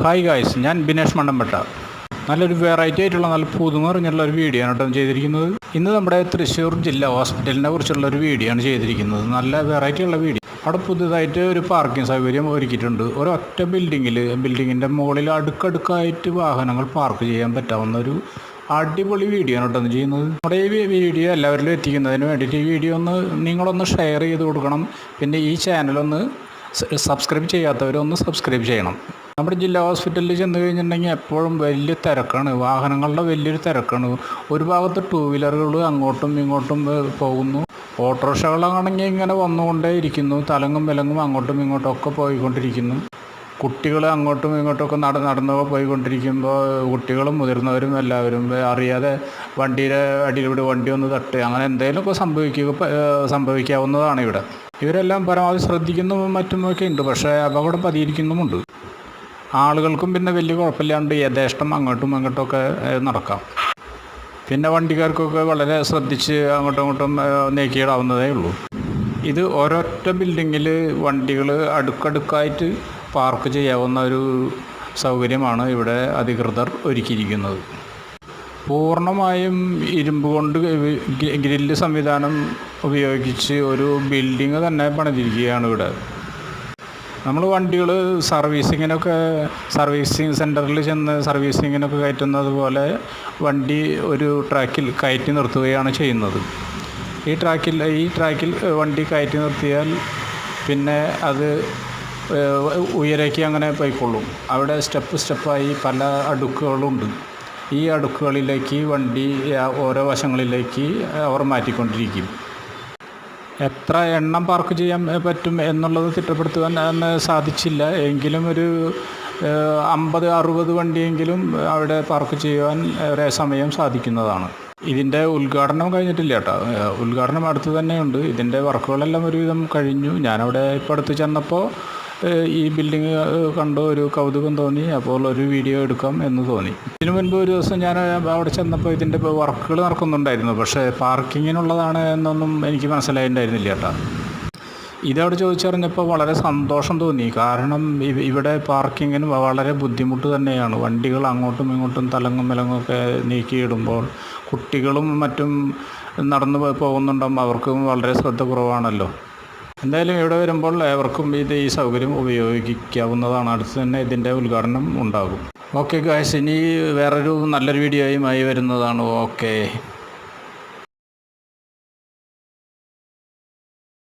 Hi guys ഞാൻ ബിനേഷ് മണ്ടമ്പട്ട നല്ലൊരു variety ആയിട്ടുള്ള നല്ല പുതുമ അറിഞ്ഞുള്ള ഒരു വീഡിയോ ആണ് കേട്ടോ ചെയ്തിരിക്കുന്നത്. ഇന്ന് നമ്മുടെ തൃശ്ശൂർ ജില്ലാ ഹോസ്പിറ്റലിനെ കുറിച്ചുള്ള ഒരു വീഡിയോ ആണ് ചെയ്തിരിക്കുന്നത്. നല്ല വെറൈറ്റി ഉള്ള വീഡിയോ അവിടെ പുതുതായിട്ട് ഒരു പാർക്കിംഗ് സൗകര്യം ഒരുക്കിയിട്ടുണ്ട്. ഒരൊറ്റ ബിൽഡിങ്ങിൽ ബിൽഡിങ്ങിന്റെ മുകളിൽ അടുക്കടുക്കായിട്ട് വാഹനങ്ങൾ പാർക്ക് ചെയ്യാൻ പറ്റാവുന്ന ഒരു അടിപൊളി വീഡിയോ ആണ് കേട്ടോ ചെയ്യുന്നത്. നമ്മുടെ ഈ വീഡിയോ എല്ലാവരിലും എത്തിക്കുന്നതിന് വേണ്ടിയിട്ട് ഈ വീഡിയോ ഒന്ന് നിങ്ങളൊന്ന് ഷെയർ ചെയ്ത് കൊടുക്കണം. പിന്നെ ഈ ചാനലൊന്ന് സബ്സ്ക്രൈബ് ചെയ്യാത്തവരൊന്ന് സബ്സ്ക്രൈബ് ചെയ്യണം. നമ്മുടെ ജില്ലാ ഹോസ്പിറ്റലിൽ ചെന്ന് കഴിഞ്ഞിട്ടുണ്ടെങ്കിൽ എപ്പോഴും വലിയ തിരക്കാണ്. വാഹനങ്ങളുടെ വലിയൊരു തിരക്കാണ്. ഒരു ഭാഗത്ത് ടൂ വീലറുകൾ അങ്ങോട്ടും ഇങ്ങോട്ടും പോകുന്നു. ഓട്ടോറിക്ഷകളാണെങ്കിൽ ഇങ്ങനെ വന്നുകൊണ്ടേ ഇരിക്കുന്നു. തലങ്ങും വിലങ്ങും അങ്ങോട്ടും ഇങ്ങോട്ടും ഒക്കെ പോയിക്കൊണ്ടിരിക്കുന്നു. കുട്ടികൾ അങ്ങോട്ടും ഇങ്ങോട്ടും ഒക്കെ നട നടന്നു പോയിക്കൊണ്ടിരിക്കുമ്പോൾ കുട്ടികളും മുതിർന്നവരും എല്ലാവരും അറിയാതെ വണ്ടിയുടെ അടിയിലൂടെ വണ്ടി ഒന്ന് തട്ട് അങ്ങനെ എന്തെങ്കിലുമൊക്കെ സംഭവിക്കുക സംഭവിക്കാവുന്നതാണ് ഇവിടെ. ഇവരെല്ലാം പരമാവധി ശ്രദ്ധിക്കുന്നതും മറ്റുമൊക്കെ ഉണ്ട്. പക്ഷേ അപകടം പതിയിരിക്കുന്നുമുണ്ട് ആളുകൾക്കും പിന്നെ വലിയ കുഴപ്പമില്ലാണ്ട് യഥേഷ്ടം അങ്ങോട്ടും അങ്ങോട്ടൊക്കെ നടക്കാം. പിന്നെ വണ്ടിക്കാർക്കൊക്കെ വളരെ ശ്രദ്ധിച്ച് അങ്ങോട്ടും ഇങ്ങോട്ടും നീക്കിയിടാവുന്നതേ ഉള്ളൂ. ഇത് ഒരൊറ്റ ബിൽഡിങ്ങിൽ വണ്ടികൾ അടുക്കടുക്കായിട്ട് പാർക്ക് ചെയ്യാവുന്ന ഒരു സൗകര്യമാണ് ഇവിടെ അധികൃതർ ഒരുക്കിയിരിക്കുന്നത്. പൂർണമായും ഇരുമ്പ് കൊണ്ട് ഗ്രില്ല് സംവിധാനം ഉപയോഗിച്ച് ഒരു ബിൽഡിങ് തന്നെ പണിതിരിക്കുകയാണ് ഇവിടെ. നമ്മൾ വണ്ടികൾ സർവീസിങ്ങിനൊക്കെ സർവീസിങ് സെന്ററിൽ ചെന്ന് സർവീസിങ്ങിനൊക്കെ കയറ്റുന്നത് പോലെ വണ്ടി ഒരു ട്രാക്കിൽ കയറ്റി നിർത്തുകയാണ് ചെയ്യുന്നത്. ഈ ട്രാക്കിൽ ഈ ട്രാക്കിൽ വണ്ടി കയറ്റി നിർത്തിയാൽ പിന്നെ അത് ഉയരേക്ക് അങ്ങനെ പോയിക്കൊള്ളും. അവിടെ സ്റ്റെപ്പ് സ്റ്റെപ്പായി പല അടുക്കുകളുണ്ട്. ഈ അടുക്കുകളിലേക്ക് വണ്ടി ഓരോ വശങ്ങളിലേക്ക് അവർ മാറ്റിക്കൊണ്ടിരിക്കും. എത്ര എണ്ണം പാർക്ക് ചെയ്യാൻ പറ്റും എന്നുള്ളത് തിട്ടപ്പെടുത്തുവാൻ അന്ന് സാധിച്ചില്ല. എങ്കിലും ഒരു അമ്പത് അറുപത് വണ്ടിയെങ്കിലും അവിടെ പാർക്ക് ചെയ്യുവാൻ ഒരേ സമയം സാധിക്കുന്നതാണ്. ഇതിന്റെ ഉദ്ഘാടനം കഴിഞ്ഞിട്ടില്ല കേട്ടോ. ഉദ്ഘാടനം അടുത്ത് തന്നെയുണ്ട്. ഇതിന്റെ വർക്കുകളെല്ലാം ഒരുവിധം കഴിഞ്ഞു. ഞാനവിടെ ഇപ്പോൾ അടുത്ത് ചെന്നപ്പോൾ ഈ ബിൽഡിങ് കണ്ട ഒരു കൗതുകം തോന്നി. അപ്പോൾ ഒരു വീഡിയോ എടുക്കാം എന്ന് തോന്നി. ഇതിനു മുൻപ് ഒരു ദിവസം ഞാൻ അവിടെ ചെന്നപ്പോൾ ഇതിന്റെ വർക്കുകൾ നടക്കുന്നുണ്ടായിരുന്നു. പക്ഷേ പാർക്കിങ്ങിനുള്ളതാണ് എന്നൊന്നും എനിക്ക് മനസ്സിലായിട്ടുണ്ടായിരുന്നില്ല കേട്ടോ. ഇതവിടെ ചോദിച്ചറിഞ്ഞപ്പോൾ വളരെ സന്തോഷം തോന്നി. കാരണം ഇവിടെ പാർക്കിങ്ങിന് വളരെ ബുദ്ധിമുട്ട് തന്നെയാണ്. വണ്ടികൾ അങ്ങോട്ടും ഇങ്ങോട്ടും തലങ്ങും വിലങ്ങും ഒക്കെ നീക്കിയിടുമ്പോൾ കുട്ടികളും മറ്റും നടന്നു പോകുന്നുണ്ടാകുമ്പോൾ അവർക്കും വളരെ ശ്രദ്ധ കുറവാണല്ലോ. എന്തായാലും ഇവിടെ വരുമ്പോൾ ഏവർക്കും ഇത് ഈ സൗകര്യം ഉപയോഗിക്കാവുന്നതാണ്. അടുത്ത് തന്നെ ഇതിന്റെ ഉദ്ഘാടനം ഉണ്ടാകും. ഓക്കെ ഗായ്സ് ഇനി വേറൊരു നല്ലൊരു വീഡിയോയുമായി വരുന്നതാണ്. ഓക്കെ